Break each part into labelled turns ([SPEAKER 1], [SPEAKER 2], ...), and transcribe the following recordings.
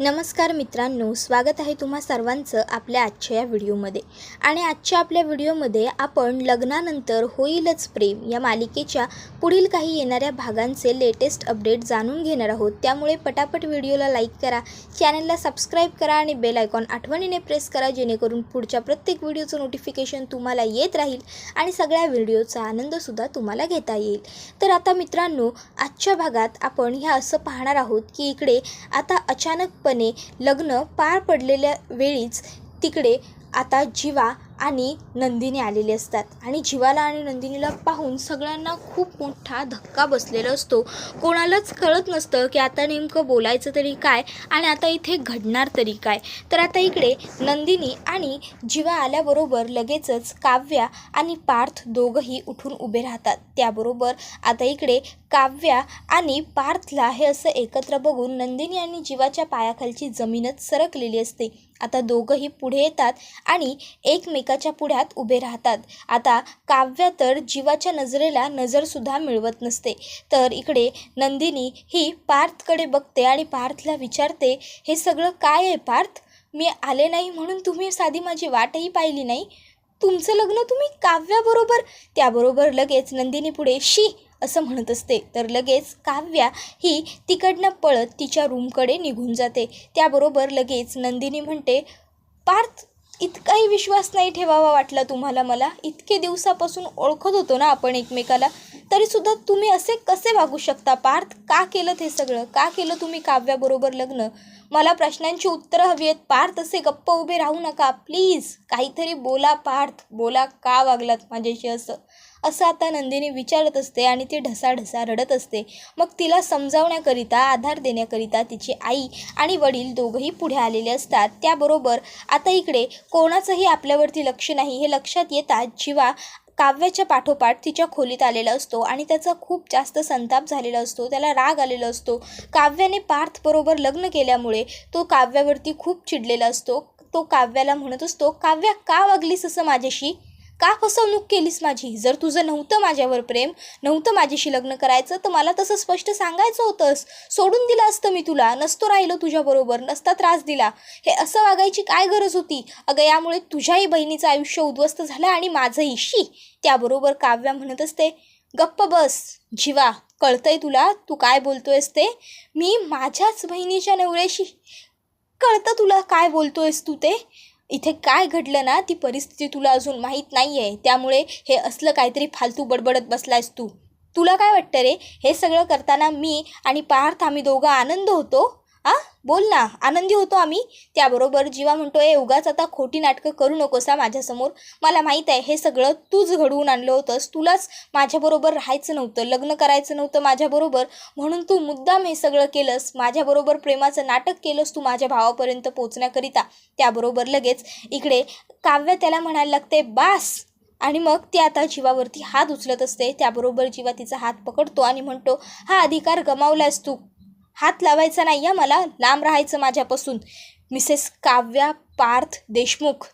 [SPEAKER 1] नमस्कार मित्रांनो स्वागत आहे तुम्हा सर्वांचं आपल्या आजच्या या व्हिडिओमध्ये. आणि आजच्या आपल्या व्हिडिओमध्ये आपण लग्नानंतर होईलच प्रेम या मालिकेच्या पुढील काही येणाऱ्या भागांचे लेटेस्ट अपडेट जाणून घेणार आहोत. त्यामुळे पटापट व्हिडिओला लाईक करा चॅनलला सबस्क्राईब करा आणि बेल आयकॉन आठवणीने प्रेस करा जेणेकरून पुढच्या प्रत्येक व्हिडिओचं नोटिफिकेशन तुम्हाला येत राहील आणि सगळ्या व्हिडिओचा आनंदसुद्धा तुम्हाला घेता येईल. तर आता मित्रांनो आजच्या भागात आपण ह्या असं पाहणार आहोत की इकडे आता अचानक अचानकपणे लग्न पार पडलेल्या वेळीच तिकडे आता जिवा आणि नंदिनी आलेले असतात. आणि जीवाला आणि नंदिनीला पाहून सगळ्यांना खूप मोठा धक्का बसलेला असतो. कोणालाच कळत नसतं की आता नेमकं बोलायचं तरी काय आणि आता इथे घडणार तरी काय. तर आता इकडे नंदिनी आणि जीवा आल्याबरोबर लगेचच काव्या आणि पार्थ दोघंही उठून उभे राहतात. त्याबरोबर आता इकडे काव्या आणि पार्थला हे असं एकत्र बघून नंदिनी आणि जीवाच्या पायाखालची जमीनच सरकलेली असते. आता दोघंही पुढे येतात आणि एकमेकाच्या पुढ्यात उभे राहतात. आता काव्या तर जीवाच्या नजरेला नजरसुद्धा मिळवत नसते. तर इकडे नंदिनी ही पार्थकडे बघते आणि पार्थला विचारते हे सगळं काय आहे पार्थ? मी आले नाही म्हणून तुम्ही साधी माझी वाटही पाहिली नाही. तुमचं लग्न तुम्ही काव्याबरोबर त्याबरोबर लगेच नंदिनी पुढे शी असं म्हणत असते. तर लगेच काव्या ही तिकडनं पळत तिच्या रूमकडे निघून जाते. त्याबरोबर लगेच नंदिनी म्हणते पार्थ इतकाही विश्वास नाही ठेवावा वाटला तुम्हाला मला. इतके दिवसापासून ओळखत होतो ना आपण एकमेकाला. तरीसुद्धा तुम्ही असे कसे वागू शकता? पार्थ का केलं हे सगळं? का केलं तुम्ही काव्याबरोबर लग्न? मला प्रश्नांची उत्तरं हवी आहेत. पार्थ असे गप्प उभे राहू नका. प्लीज काहीतरी बोला पार्थ. बोला का वागलात माझ्याशी असं? असं आता नंदिनी विचारत असते आणि ती ढसाढसा रडत असते. मग तिला समजावण्याकरिता आधार देण्याकरिता तिची आई आणि वडील दोघंही पुढे आलेले असतात. त्याबरोबर आता इकडे कोणाचंही आपल्यावरती लक्ष नाही हे लक्षात येतात जीवा काव्याच्या पाठोपाठ तिच्या खोलीत आलेला असतो आणि त्याचा खूप जास्त संताप झालेला असतो. त्याला राग आलेला असतो. काव्याने पार्थबरोबर लग्न केल्यामुळे तो काव्यावरती खूप चिडलेला असतो. तो काव्याला म्हणत असतो काव्या का वागलीस असं माझ्याशी? का फसवणूक केलीस माझी? जर तुझं नव्हतं माझ्यावर प्रेम नव्हतं माझ्याशी लग्न करायचं तर मला तसं स्पष्ट सांगायचं होतंस. सोडून दिलं असतं मी तुला. नसतो राहिलो तुझ्याबरोबर नसता त्रास दिला. हे असं वागायची काय गरज होती? अगं यामुळे तुझ्याही बहिणीचं आयुष्य उद्ध्वस्त झालं आणि माझंही. शी! त्याबरोबर काव्या म्हणत असते गप्प बस जीवा. कळतंय तुला? तू काय बोलतोयस ते? मी माझ्याच बहिणीच्या नवऱ्याशी. कळतं तुला काय बोलतोयस तू ते? इथे काय घडलं ना ती परिस्थिती तुला अजून माहीत नाही आहे त्यामुळे हे असलं काहीतरी फालतू बडबडत बसलायस तू. तुला काय वाटतं रे? हे सगळं करताना मी आणि पार्थ आम्ही दोघं आनंद होतो? आ? बोल ना आनंदी होतो आम्ही. त्याबरोबर जीवा म्हणतोय उगाच आता खोटी नाटकं करू नकोसा माझ्यासमोर. मला माहीत आहे हे सगळं तूच घडवून आणलं होतंस. तुलाच माझ्याबरोबर राहायचं नव्हतं लग्न करायचं नव्हतं माझ्याबरोबर. म्हणून तू मुद्दाम हे सगळं केलंस. माझ्याबरोबर प्रेमाचं नाटक केलंस तू माझ्या भावापर्यंत पोचण्याकरिता. त्याबरोबर लगेच इकडे काव्य त्याला म्हणायला लागते बास. आणि मग ती आता जीवावरती हात उचलत असते. त्याबरोबर जीवा तिचा हात पकडतो आणि म्हणतो हा अधिकार गमावलास तू. हात लावायचा नाही आहे मला. लांब राहायचं माझ्यापासून. मिसेस काव्या पार्थ देशमुख.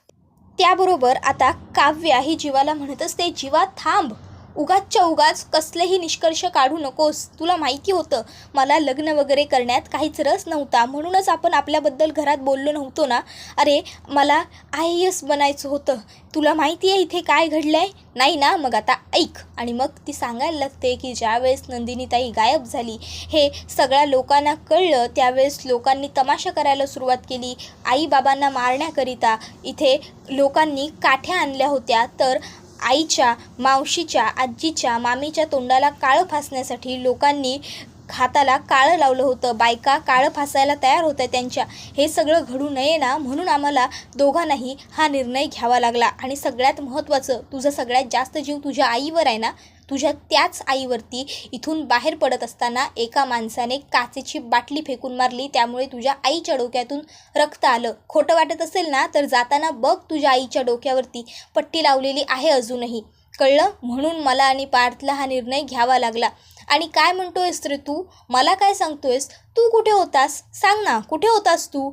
[SPEAKER 1] त्याबरोबर आता काव्या ही जीवाला म्हणत असते जीवा थांब. उगाचच्या उगाच कसलेही निष्कर्ष काढू नकोस. तुला माहिती होतं मला लग्न वगैरे करण्यात काहीच रस नव्हता. म्हणूनच आपण आपल्याबद्दल घरात बोललो नव्हतो ना? अरे मला आय एस बनायचं होतं. तुला माहिती आहे इथे काय घडलं आहे नाही ना? मग आता ऐक. आणि मग ती सांगायला लागते की ज्यावेळेस नंदिनीताई गायब झाली हे सगळ्या लोकांना कळलं त्यावेळेस लोकांनी तमाशा करायला सुरुवात केली. आईबाबांना मारण्याकरिता इथे लोकांनी काठ्या आणल्या होत्या. तर आईच्या मावशीच्या आजीच्या मामीच्या तोंडाला काळं फासण्यासाठी लोकांनी हाताला काळं लावलं होतं. बायका काळं फासायला तयार होत्या. त्यांच्या हे सगळं घडू नये ना म्हणून आम्हाला दोघांनाही हा निर्णय घ्यावा लागला. आणि सगळ्यात महत्त्वाचं तुझं सगळ्यात जास्त जीव तुझ्या आईवर आहे ना? तुझ्या त्याच आईवरती इथून बाहेर पडत असताना एका माणसाने काचेची बाटली फेकून मारली. त्यामुळे तुझ्या आईच्या डोक्यातून रक्त आलं. खोटं वाटत असेल ना तर जाताना बघ तुझ्या आईच्या डोक्यावरती पट्टी लावलेली आहे अजूनही. कळलं? म्हणून मला आणि पार्थला हा निर्णय घ्यावा लागला. आणि काय म्हणतोयस रे तू? मला काय सांगतोयस? तू कुठे होतास? सांग ना कुठे होतास तू?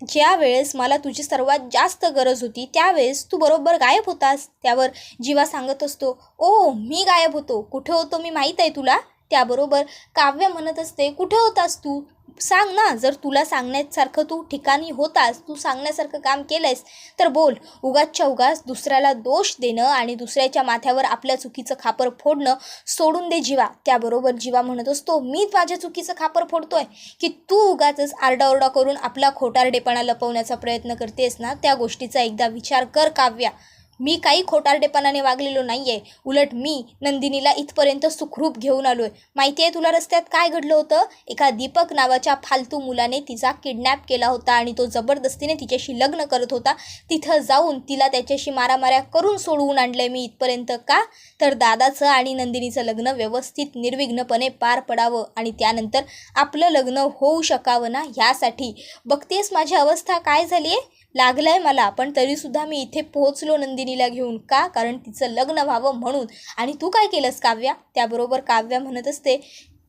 [SPEAKER 1] ज्या वेळेस मला तुझी सर्वात जास्त गरज होती त्यावेळेस तू बरोबर गायब होतास. त्यावर जीवा सांगत असतो ओ मी गायब होतो. कुठे होतो मी माहीत आहे तुला? त्याबरोबर काव्य म्हणत असते कुठे होतास तू? सांग ना जर तुला सांगण्यासारखं तू ठिकाणी होतास तू सांगण्यासारखं काम केलंयस तर बोल. उगाचच्या उगाच दुसऱ्याला दोष देणं आणि दुसऱ्याच्या माथ्यावर आपल्या चुकीचं खापर फोडणं सोडून दे जीवा. त्याबरोबर जीवा म्हणत असतो मी माझ्या चुकीचं खापर फोडतोय? की तू उगाचच आरडाओरडा करून आपला खोटारडेपणा लपवण्याचा प्रयत्न करतेस ना? त्या गोष्टीचा एकदा विचार कर काव्या. मी काही खोटारडेपणाने वागलेलो नाही आहे उलट मी नंदिनीला इथपर्यंत सुखरूप घेऊन आलो आहे माहिती आहे तुला रस्त्यात काय घडलं होतं? एका दीपक नावाच्या फालतू मुलाने तिचा किडनॅप केला होता आणि तो जबरदस्तीने तिच्याशी लग्न करत होता. तिथं जाऊन तिला त्याच्याशी मारामाऱ्या करून सोडवून आणलं आहे मी इथपर्यंत का? तर दादाचं आणि नंदिनीचं लग्न व्यवस्थित निर्विघ्नपणे पार पडावं आणि त्यानंतर आपलं लग्न होऊ शकावं ना? ह्यासाठी बघतेस माझी अवस्था काय झाली आहे लागलं आहे मला पण तरीसुद्धा मी इथे पोहोचलो नंदिनीला घेऊन. का? कारण तिचं लग्न व्हावं म्हणून. आणि तू काय केलंस काव्या? त्याबरोबर काव्या म्हणत असते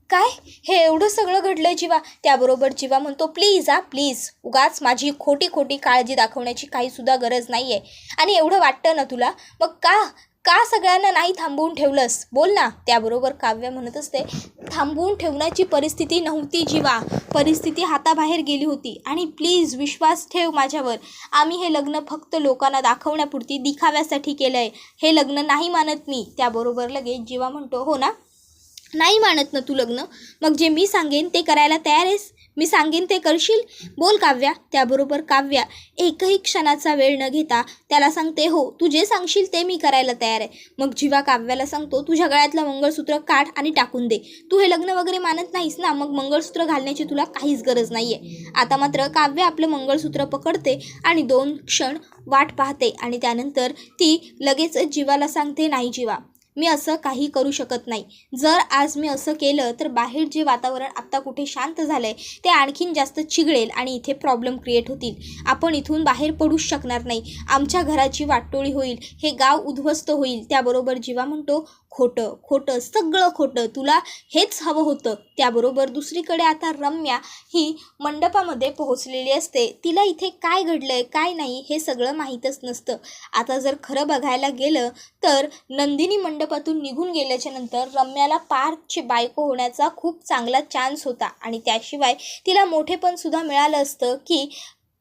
[SPEAKER 1] काय? हे एवढं सगळं घडलं जीवा. त्याबरोबर जीवा म्हणतो प्लीज हा प्लीज. उगाच माझी खोटी खोटी काळजी दाखवण्याची काहीसुद्धा गरज नाही आहे आणि एवढं वाटतं ना तुला? मग का का सगळ्यांना नाही थांबवून ठेवलंस? बोल ना. त्याबरोबर काव्य म्हणत असते थांबवून ठेवण्याची परिस्थिती नव्हती जीवा. परिस्थिती हाताबाहेर गेली होती. आणि प्लीज विश्वास ठेव माझ्यावर. आम्ही हे लग्न फक्त लोकांना दाखवण्यापुरती दिखाव्यासाठी केलं आहे हे लग्न नाही मानत मी. त्याबरोबर लगेच जीवा म्हणतो हो ना? नाही मानत ना तू लग्न. मग जे मी सांगेन ते करायला तयार आहेस? मी सांगेन ते करशील? बोल काव्या. त्याबरोबर काव्या एकही क्षणाचा वेळ न घेता त्याला सांगते हो तू जे सांगशील ते मी करायला तयार आहे. मग जीवा काव्याला सांगतो तुझ्या गळ्यातलं मंगळसूत्र काढ आणि टाकून दे. तू हे लग्न वगैरे मानत नाहीस ना मग मंगळसूत्र घालण्याची तुला काहीच गरज नाही आहे आता मात्र काव्य आपलं मंगळसूत्र पकडते आणि दोन क्षण वाट पाहते आणि त्यानंतर ती लगेच जीवाला सांगते नाही जीवा मी असं काही करू शकत नाही. जर आज मी असं केलं तर बाहेर जे वातावरण आत्ता कुठे शांत झालं आहे ते आणखीन जास्त चिघळेल आणि इथे प्रॉब्लेम क्रिएट होतील. आपण इथून बाहेर पडूच शकणार नाही. आमच्या घराची वाटोळी होईल. हे गाव उद्ध्वस्त होईल. त्याबरोबर जीवा म्हणतो खोटं खोटं सगळं खोटं तुला हेच हवं होतं. त्याबरोबर दुसरीकडे आता रम्या ही मंडपामध्ये पोहोचलेली असते. तिला इथे काय घडलं आहे काय नाही हे सगळं माहीतच नसतं. आता जर खरं बघायला गेलं तर नंदिनी मंडपातून निघून गेल्याच्यानंतर रम्याला पार्थची बायको होण्याचा खूप चांगला चान्स होता. आणि त्याशिवाय तिला मोठेपणसुद्धा मिळालं असतं की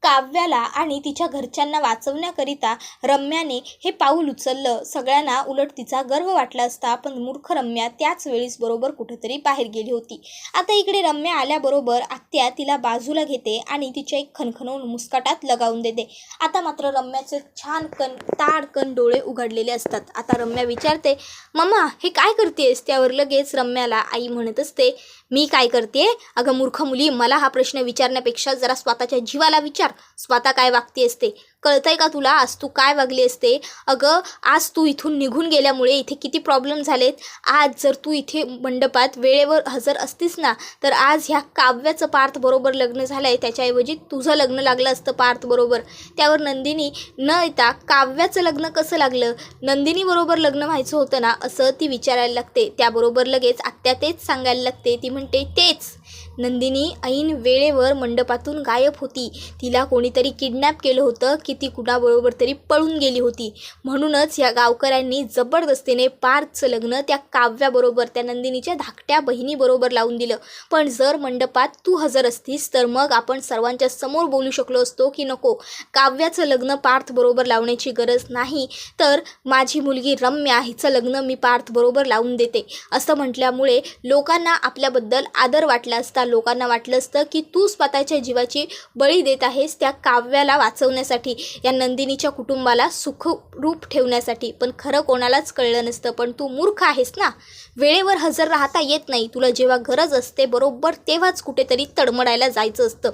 [SPEAKER 1] काव्याला आणि तिच्या घरच्यांना वाचवण्याकरिता रम्याने हे पाऊल उचललं. सगळ्यांना उलट तिचा गर्व वाटला असता पण मूर्ख रम्या त्याच वेळीस बरोबर कुठेतरी बाहेर गेली होती. आता इकडे रम्या आल्याबरोबर आत्या तिला बाजूला घेते आणि तिच्या एक खणखणून मुस्कटात लगावून देते. आता मात्र रम्याचे छान कण ताड कण डोळे उघडलेले असतात. आता रम्या विचारते मम्मा हे काय करतेस त्यावर लगेच रम्याला आई म्हणत असते मी काय करते? अगं मूर्ख मुली मला हा प्रश्न विचारण्यापेक्षा जरा स्वतःच्या जीवाला विचार. स्वतः काय वागते असते कळतंय का तुला? आज तू काय वागली असते? अगं आज तू इथून निघून गेल्यामुळे इथे किती प्रॉब्लेम झालेत? आज जर तू इथे मंडपात वेळेवर हजर असतीस ना तर आज ह्या काव्याचं पार्थ बरोबर लग्न झालं आहे त्याच्याऐवजी तुझं लग्न लागलं असतं पार्थ बरोबर. त्यावर नंदिनी न येता काव्याचं लग्न कसं लागलं? नंदिनीबरोबर लग्न व्हायचं होतं ना असं ती विचारायला लागते. त्याबरोबर लगेच आत्या तेच सांगायला लागते. ती म्हणते तेच. नंदिनी ऐन वेळेवर मंडपातून गायब होती. तिला कोणीतरी किडनॅप केलं होतं की ती कुणाबरोबर तरी पळून गेली होती. म्हणूनच या गावकऱ्यांनी जबरदस्तीने पार्थचं लग्न त्या काव्याबरोबर त्या नंदिनीच्या धाकट्या बहिणीबरोबर लावून दिलं. पण जर मंडपात तू हजर असतीस तर मग आपण सर्वांच्या समोर बोलू शकलो असतो की नको. काव्याचं लग्न पार्थबरोबर लावण्याची गरज नाही. तर माझी मुलगी रम्या हिचं लग्न मी पार्थबरोबर लावून देते. असं म्हटल्यामुळे लोकांना आपल्याबद्दल आदर वाटला असता लोकांना वाटलं असतं की तू स्वतःच्या जीवाची बळी देत आहेस त्या काव्याला वाचवण्यासाठी या नंदिनीच्या कुटुंबाला सुखरूप ठेवण्यासाठी. पण खरं कोणालाच कळलं नसतं. पण तू मूर्ख आहेस ना? वेळेवर हजर राहता येत नाही. तुला जेव्हा गरज असते बरोबर तेव्हाच कुठेतरी तडमडायला जायचं असतं.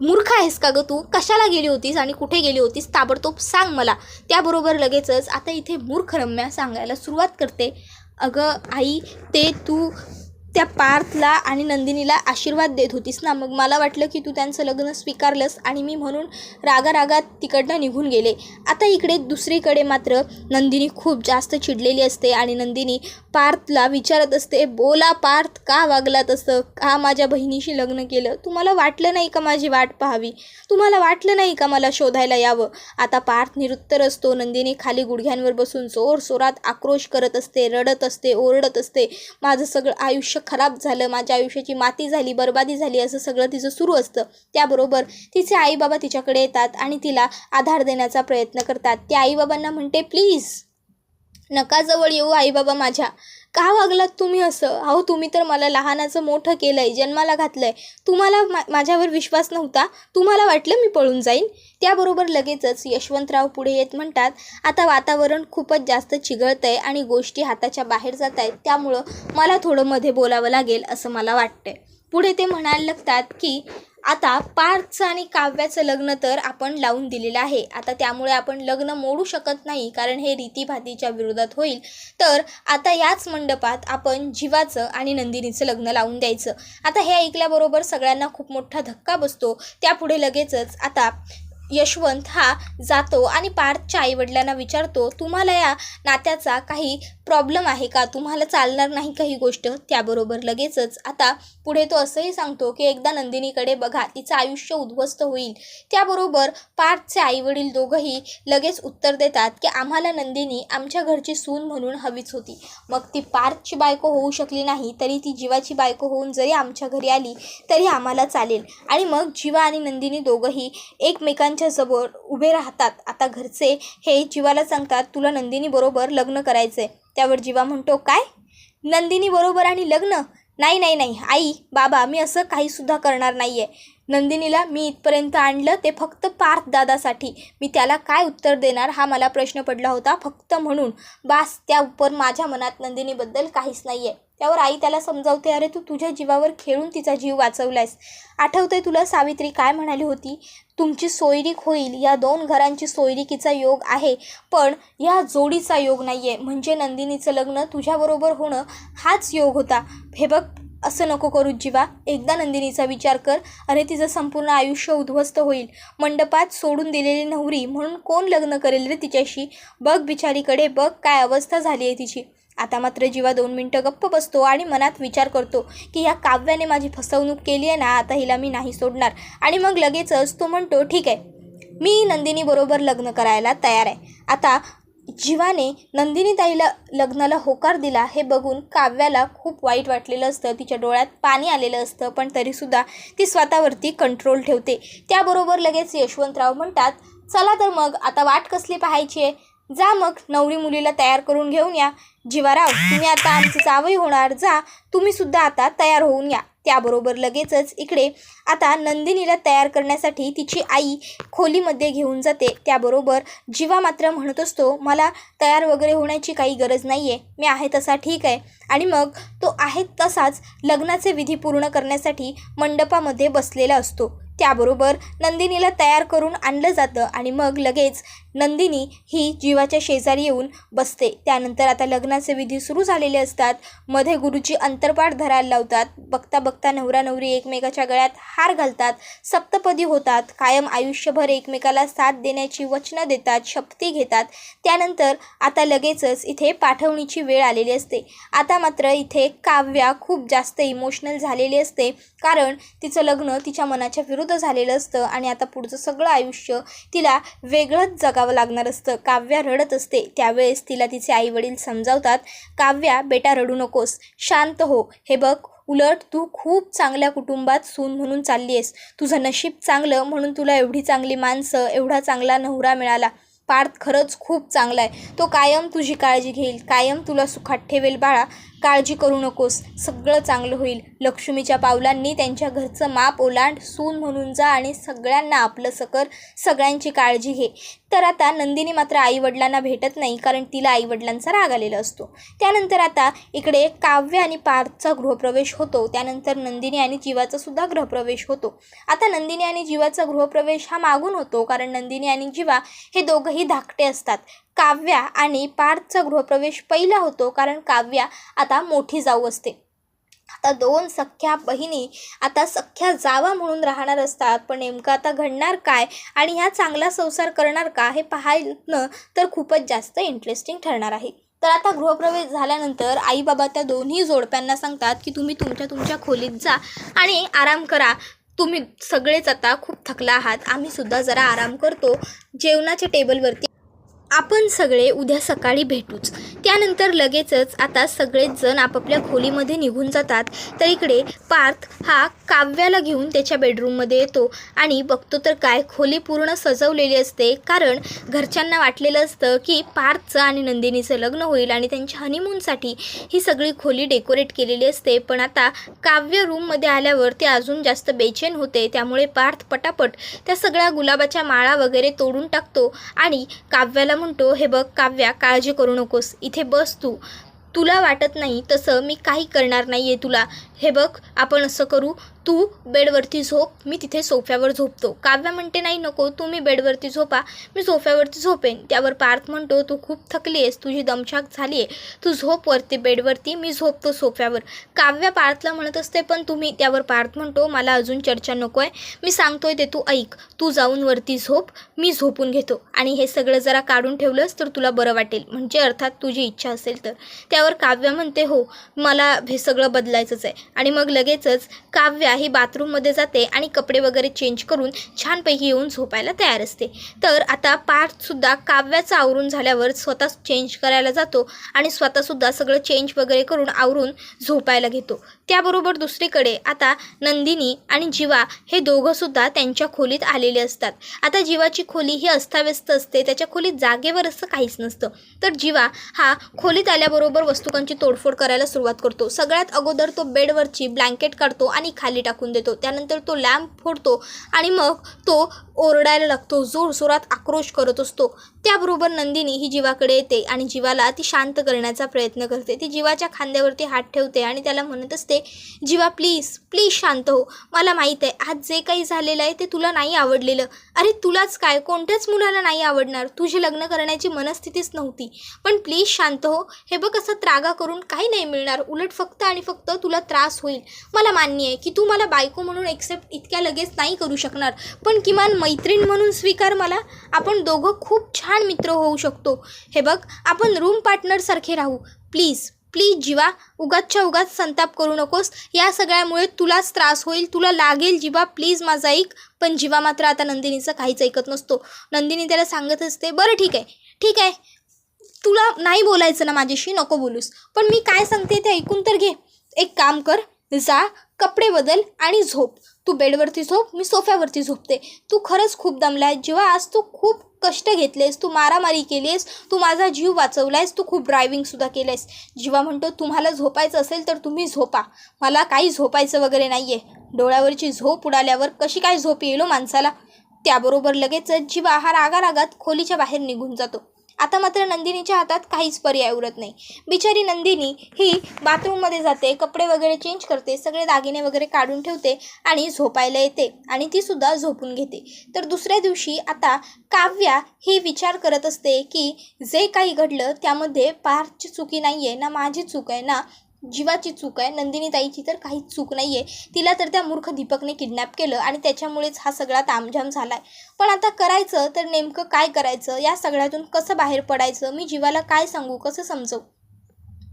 [SPEAKER 1] मूर्ख आहेस का गं तू? कशाला गेली होतीस आणि कुठे गेली होतीस? ताबडतोब सांग मला. त्याबरोबर लगेचच आता इथे मूर्ख रम्या सांगायला सुरुवात करते. अगं आई ते तू त्या पार्थला आणि नंदिनीला आशीर्वाद देत होतीस ना? मग मला वाटलं की तू त्यांचं लग्न स्वीकारलंस आणि मी म्हणून रागारागात तिकडनं निघून गेले. आता इकडे दुसरीकडे मात्र नंदिनी खूप जास्त चिडलेली असते आणि नंदिनी पार्थला विचारत असते बोला पार्थ का वागलात असं? का माझ्या बहिणीशी लग्न केलं? तुम्हाला वाटलं नाही का माझी वाट पाहावी? तुम्हाला वाटलं नाही का मला शोधायला यावं? आता पार्थ निरुत्तर असतो. नंदिनी खाली गुडघ्यांवर बसून जोर जोरात आक्रोश करत असते रडत असते ओरडत असते. माझं सगळं आयुष्य खराब झालं माझ्या आयुष्याची माती झाली बरबादी झाली असं सगळं तिचं सुरू असतं. त्याबरोबर तिचे आईबाबा तिच्याकडे येतात आणि तिला आधार देण्याचा प्रयत्न करतात. त्या आईबाबांना म्हणते प्लीज नका जवळ येऊ आईबाबा माझ्या. का वागलात तुम्ही असं? अहो तुम्ही तर मला लहानाचं मोठं केलं आहे जन्माला घातलं आहे तुम्हाला मा माझ्यावर विश्वास नव्हता. तुम्हाला वाटलं मी पळून जाईन? त्याबरोबर लगेचच यशवंतराव पुढे येत म्हणतात आता वातावरण खूपच जास्त चिघळतं आहे आणि गोष्टी हाताच्या बाहेर जात आहेत त्यामुळं मला थोडं मध्ये बोलावं लागेल असं मला वाटतंय. पुढे ते म्हणायला लागतात की आता पार्थचं आणि काव्याचं लग्न तर आपण लावून दिलेलं आहे. आता त्यामुळे आपण लग्न मोडू शकत नाही कारण हे रीतीभातीच्या विरोधात होईल. तर आता याच मंडपात आपण जीवाचं आणि नंदिनीचं लग्न लावून द्यायचं. आता हे ऐकल्याबरोबर सगळ्यांना खूप मोठा धक्का बसतो. त्यापुढे लगेचच आता यशवंत हा जातो आणि पार्थच्या आईवडिलांना विचारतो तुम्हाला या नात्याचा काही प्रॉब्लेम आहे का? तुम्हाला चालणार नाही काही गोष्ट? त्याबरोबर लगेचच आता पुढे तो असंही सांगतो की एकदा नंदिनीकडे बघा तिचं आयुष्य उद्ध्वस्त होईल. त्याबरोबर पार्थचे आईवडील दोघंही लगेच उत्तर देतात की आम्हाला नंदिनी आमच्या घरची सून म्हणून हवीच होती. मग ती पार्थची बायको होऊ शकली नाही तरी ती जीवाची बायको होऊन जरी आमच्या घरी आली तरी आम्हाला चालेल. आणि मग जीवा आणि नंदिनी दोघंही एकमेकांच्या समोर उभे राहतात. आता घरचे हे जीवाला सांगतात तुला नंदिनीबरोबर लग्न करायचंय. त्यावर जीवा म्हणतो काय? नंदिनीबरोबर आणि लग्न? नाही नाही नाही. आई बाबा मी असं काहीसुद्धा करणार नाही आहे नंदिनीला मी इथपर्यंत आणलं ते फक्त पार्थ दादासाठी. मी त्याला काय उत्तर देणार हा मला प्रश्न पडला होता फक्त म्हणून. बास त्या उपर माझ्या मनात नंदिनीबद्दल काहीच नाही आहे त्यावर आई त्याला समजावते अरे तू तुझ्या जीवावर खेळून तिचा जीव वाचवलायस. आठवतंय तुला सावित्री काय म्हणाली होती? तुमची सोयरीक होईल या दोन घरांची सोयरिकीचा योग आहे पण या जोडीचा योग नाही आहे म्हणजे नंदिनीचं लग्न तुझ्याबरोबर होणं हाच योग होता. हे बघ असं नको करू जीवा. एकदा नंदिनीचा विचार कर. अरे तिचं संपूर्ण आयुष्य उद्ध्वस्त होईल. मंडपात सोडून दिलेली नवरी म्हणून कोण लग्न करेल रे तिच्याशी? बघ बिचारीकडे बघ काय अवस्था झाली आहे तिची. आता मात्र जीवा दोन मिनटं गप्प बसतो आणि मनात विचार करतो की या काव्याने माझी फसवणूक केली आहे ना आता हिला मी नाही सोडणार. आणि मग लगेचच तो म्हणतो ठीक आहे. मी नंदिनीबरोबर लग्न करायला तयार आहे. आता जीवाने नंदिनी ताईला लग्नाला होकार दिला हे बघून काव्याला खूप वाईट वाटलेलं असतं. तिच्या डोळ्यात पाणी आलेलं असतं पण तरीसुद्धा ती स्वतःवरती कंट्रोल ठेवते. त्याबरोबर लगेच यशवंतराव म्हणतात चला तर मग आता वाट कसली पाहायची आहे? जा मग नवरी मुलीला तयार करून घेऊन या. जीवाराव तुम्ही आता आमचे जावई होणार जा. तुम्ही सुद्धा आता तयार होऊन या. त्याबरोबर लगेचच इकडे. आता नंदिनीला तयार करण्यासाठी तिची आई खोलीमध्ये घेऊन जाते. त्याबरोबर जीवा मात्र म्हणत असतो मला तयार वगैरे होण्याची काही गरज नाही आहे मी आहे तसा ठीक आहे. आणि मग तो आहे तसाच लग्नाचे विधी पूर्ण करण्यासाठी मंडपामध्ये बसलेला असतो. त्याबरोबर नंदिनीला तयार करून आणलं जातं आणि मग लगेच नंदिनी ही जीवाच्या शेजारी येऊन बसते. त्यानंतर आता लग्नाचे विधी सुरू झालेले असतात. मध्ये गुरुजी अंतरपाठ धरायला लावतात. बघता बघता नवरा नवरी एकमेकाच्या गळ्यात हार घालतात. सप्तपदी होतात. कायम आयुष्यभर एकमेकाला साथ देण्याची वचनं देतात शपथी घेतात. त्यानंतर आता लगेचच इथे पाठवणीची वेळ आलेली असते. आता मात्र इथे काव्या खूप जास्त इमोशनल झालेली असते. कारण तिचं लग्न तिच्या मनाच्या विरुद्ध झालेलं असतं आणि आता पुढचं सगळं आयुष्य तिला वेगळंच जगावं लागणार असतं. काव्या रडत असते. त्यावेळेस तिला तिचे आईवडील समजावतात काव्या बेटा रडू नकोस. शांत हो. हे बघ उलट तू खूप चांगल्या कुटुंबात सून म्हणून चालली आहेस तुझं नशीब चांगलं म्हणून तुला एवढी चांगली माणसं एवढा चांगला नवरा मिळाला. पार्थ खरंच खूप चांगला आहे. तो कायम तुझी काळजी घेईल. कायम तुला सुखात ठेवेल बाळा. काळजी करू नकोस. सगळं चांगलं होईल. लक्ष्मीच्या पावलांनी त्यांच्या घरचं माप ओलांड सून म्हणून जा आणि सगळ्यांना आपलं सकर सगळ्यांची काळजी घे. तर आता नंदिनी मात्र आईवडिलांना भेटत नाही कारण तिला आईवडिलांचा राग आलेला असतो. त्यानंतर आता इकडे काव्य आणि पार्थचा गृहप्रवेश होतो. त्यानंतर नंदिनी आणि जीवाचा सुद्धा गृहप्रवेश होतो. आता नंदिनी आणि जीवाचा गृहप्रवेश हा मागून होतो कारण नंदिनी आणि जीवा हे दोघंही धाकटे असतात. काव्या आणि पार्थचा गृहप्रवेश पहिला होतो कारण काव्या आता मोठी जाऊ असते. आता दोन सख्या बहिणी आता सख्या जावा म्हणून राहणार असतात पण नेमकं आता घडणार काय आणि ह्या चांगला संसार करणार का हे पाहायनं तर खूपच जास्त इंटरेस्टिंग ठरणार आहे. तर आता गृहप्रवेश झाल्यानंतर आई बाबा त्या दोन्ही जोडप्यांना सांगतात की तुम्ही तुमच्या तुमच्या खोलीत जा आणि आराम करा. तुम्ही सगळेच आता खूप थकला आहात. आम्हीसुद्धा जरा आराम करतो. जेवणाच्या टेबलवरती आपण सगळे उद्या सकाळी भेटूच. त्यानंतर लगेचच आता सगळेच जण आपापल्या खोलीमध्ये निघून जातात. तर इकडे पार्थ हा काव्याला घेऊन त्याच्या बेडरूममध्ये येतो आणि बघतो तर काय खोली पूर्ण सजवलेली असते. कारण घरच्यांना वाटलेलं असतं की पार्थचं आणि नंदिनीचं लग्न होईल आणि त्यांच्या हनीमूनसाठी ही सगळी खोली डेकोरेट केलेली असते. पण आता काव्य रूममध्ये आल्यावर ते अजून जास्त बेचैन होते. त्यामुळे पार्थ पटापट त्या सगळ्या गुलाबाच्या माळा वगैरे तोडून टाकतो आणि काव्याला म्हणतो हे बघ काव्या काळजी करू नकोस. इथे बस तू. तुला वाटत नाही तसं मी काही करणार नाही आहे तुला. हे बघ आपण असं करू. तू बेडवरती झोप मी तिथे सोफ्यावर झोपतो. काव्या म्हणते नाही नको तुम्ही बेडवरती झोपा मी सोफ्यावरती झोपेन. त्यावर पार्थ म्हणतो तू खूप थकली आहेस तुझी दमछाक झाली आहे. तू झोप वरती बेडवरती मी झोपतो सोफ्यावर. काव्या पार्थला म्हणत असते पण तुम्ही त्यावर पार्थ म्हणतो मला अजून चर्चा नको आहे. मी सांगतोय ते तू ऐक. तू जाऊन वरती झोप मी झोपून घेतो. आणि हे सगळं जरा काढून ठेवलंस तर तुला बरं वाटेल. म्हणजे अर्थात तुझी इच्छा असेल तर. त्यावर काव्या म्हणते हो मला हे सगळं बदलायचंच आहे. आणि मग लगेचच काव्या ही बाथरूममध्ये जाते आणि कपडे वगैरे चेंज करून छानपैकी येऊन झोपायला तयार असते. तर आता पार्थसुद्धा काव्याचं आवरून झाल्यावर स्वतः चेंज करायला जातो आणि स्वतःसुद्धा सगळं चेंज वगैरे करून आवरून झोपायला घेतो. त्याबरोबर दुसरीकडे आता नंदिनी आणि जीवा हे दोघंसुद्धा त्यांच्या खोलीत आलेले असतात. आता जीवाची खोली ही अस्ताव्यस्त असते. त्याच्या खोलीत जागेवर असं काहीच नसतं. तर जीवा हा खोलीत आल्याबरोबर वस्तुकांची तोडफोड करायला सुरुवात करतो. सगळ्यात अगोदर तो बेडवरची ब्लँकेट काढतो आणि खाली टाकून देतो. त्यानंतर तो लॅम्प फोडतो आणि मग तो ओरडायला लागतो जोरजोरात आक्रोश करत असतो. त्याबरोबर नंदिनी ही जीवाकडे येते आणि जीवाला ती शांत करण्याचा प्रयत्न करते. ती जीवाच्या खांद्यावरती हात ठेवते आणि त्याला म्हणत असते जीवा प्लीज प्लीज शांत हो. मला माहीत आहे आज जे काही झालेलं आहे ते तुला नाही आवडलेलं. अरे तुलाच काय? कोणत्याच मुलाला नाही आवडणार. तुझी लग्न करण्याची मनस्थितीच नव्हती. पण प्लीज शांत हो. हे बघ असं त्रागा करून काही नाही मिळणार. उलट फक्त आणि फक्त तुला त्रास होईल. मला मान्य आहे की तू मला बायको म्हणून एक्सेप्ट इतक्या लगेच नाही करू शकणार. पण किमान मैत्रीण म्हणून स्वीकार मला. आपण दोघं खूप छान मित्र होऊ शकतो. हे बघ आपण रूम पार्टनरसारखे राहू. प्लीज प्लीज जीवा उगाचच्या उगाच संताप करू नकोस. या सगळ्यामुळे तुलाच त्रास होईल तुला लागेल जीवा. प्लीज माझा ऐक. पण जीवा मात्र आता नंदिनीचं काहीच ऐकत नसतो. नंदिनी त्याला सांगत असते बरं ठीक आहे ठीक आहे. तुला नाही बोलायचं ना माझ्याशी नको बोलूस. पण मी काय सांगते ते ऐकून तर घे. एक काम कर जा कपडे बदल आणि झोप. तू बेडवरती झोप मी सोफ्यावरती झोपते. तू खरंच खूप दमला आहे जेव्हा आज तू खूप कष्ट घेतलेस तू मारामारी केली आहेस तू माझा जीव वाचवला आहेस तू खूप ड्रायव्हिंगसुद्धा केलं आहेस जेव्हा म्हणतो तुम्हाला झोपायचं असेल तर तुम्ही झोपा. मला काही झोपायचं वगैरे नाही आहे डोळ्यावरची झोप उडाल्यावर कशी काय झोप येईल हो माणसाला? त्याबरोबर लगेचच जीवा हा रागारागात खोलीच्या बाहेर निघून जातो. आता मात्र नंदिनीच्या हातात काहीच पर्याय उरत नाही. बिचारी नंदिनी ही बाथरूममध्ये जाते कपडे वगैरे चेंज करते सगळे दागिने वगैरे काढून ठेवते आणि झोपायला येते आणि ती सुद्धा झोपून घेते. तर दुसऱ्या दिवशी आता काव्या ही विचार करत असते की जे काही घडलं त्यामध्ये पार्थची चुकी नाही आहे ना माझी चूक आहे ना जीवाची चूक आहे नंदिनी ताईची तर काहीच चूक नाही आहे तिला तर त्या मूर्ख दीपकने किडनॅप केलं आणि त्याच्यामुळेच हा सगळा तामझाम झाला आहे पण आता करायचं तर नेमकं काय करायचं? या सगळ्यातून कसं बाहेर पडायचं? मी जीवाला काय सांगू? कसं समजवू?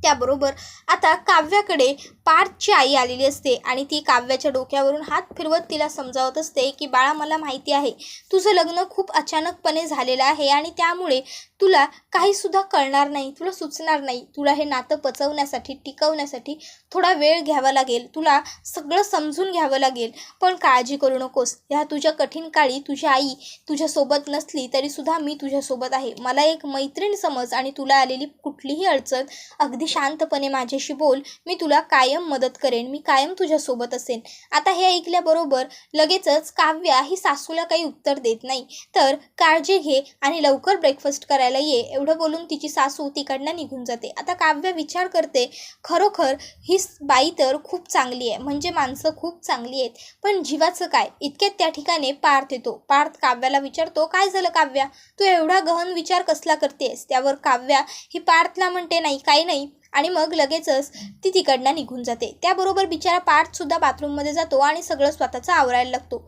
[SPEAKER 1] त्याबरोबर आता काव्याकडे पार्थची आई आलेली असते आणि ती काव्याच्या डोक्यावरून हात फिरवत तिला समजावत असते की बाळा मला माहिती आहे. तुझं लग्न खूप अचानकपणे झालेलं आहे आणि त्यामुळे तुला काहीसुद्धा कळणार नाही तुला सुचणार नाही. तुला हे नातं पचवण्यासाठी टिकवण्यासाठी थोडा वेळ घ्यावा लागेल. तुला सगळं समजून घ्यावं लागेल. पण काळजी करू नकोस. ह्या तुझ्या कठीण काळी तुझी आई तुझ्यासोबत नसली तरीसुद्धा मी तुझ्यासोबत आहे. मला एक मैत्रीण समज आणि तुला आलेली कुठलीही अडचण अगदी शांतपणे माझ्याशी बोल. मी तुला कायम मदत करेन. मी कायम तुझ्यासोबत असेन. आता हे ऐकल्याबरोबर लगेचच काव्या ही सासूला काही उत्तर देत नाही. तर काळजी घे आणि लवकर ब्रेकफास्ट करायला ये. एवढं बोलून तिची सासू तिकडनं निघून जाते. आता काव्य विचार करते खरोखर ही बाई तर खूप चांगली आहे. म्हणजे माणसं खूप चांगली आहेत. पण जीवाचं काय? इतक्यात त्या ठिकाणी पार्थ येतो. पार्थ काव्याला विचारतो काय झालं काव्या? तू एवढा गहन विचार कसला करतेस? त्यावर काव्या ही पार्थला म्हणते नाही काही नाही. आणि मग लगेचच ती तिकडनं निघून जाते. त्याबरोबर बिचारा पार्थसुद्धा बाथरूममध्ये जातो आणि सगळं स्वतःचं आवरायला लागतो.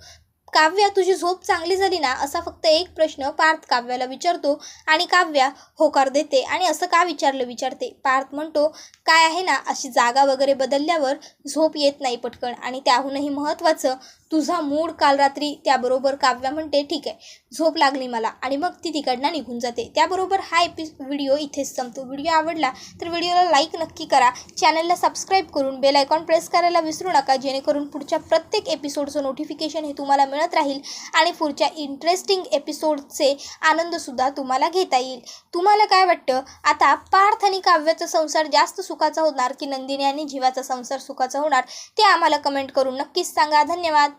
[SPEAKER 1] काव्या तुझी झोप चांगली झाली ना असा फक्त एक प्रश्न पार्थ काव्याला विचारतो आणि काव्या होकार देते आणि असं का विचारलं? विचारते. पार्थ म्हणतो काय आहे ना अशी जागा वगैरे बदलल्यावर झोप येत नाही पटकन आणि त्याहूनही महत्त्वाचं तुझा मूड काल रात्री त्याबरोबर काव्या म्हणते ठीक आहे झोप लागली मला आणि मग ती तिकडनं निघून जाते. त्याबरोबर हा एपि व्हिडिओ इथेच संपतो. व्हिडिओ आवडला तर व्हिडिओला लाईक नक्की करा. चॅनलला सबस्क्राईब करून बेल आयकॉन प्रेस करायला विसरू नका. जेणेकरून पुढच्या प्रत्येक एपिसोडचं नोटिफिकेशन हे तुम्हाला मिळत राहील आणि पुढच्या इंटरेस्टिंग एपिसोडचे आनंदसुद्धा तुम्हाला घेता येईल. तुम्हाला काय वाटतं? आता पार्थ आणि काव्याचा संसार जास्त सुखाचा होणार की नंदिनी आणि जीवाचा संसार सुखाचा होणार? ते आम्हाला कमेंट करून नक्कीच सांगा. धन्यवाद.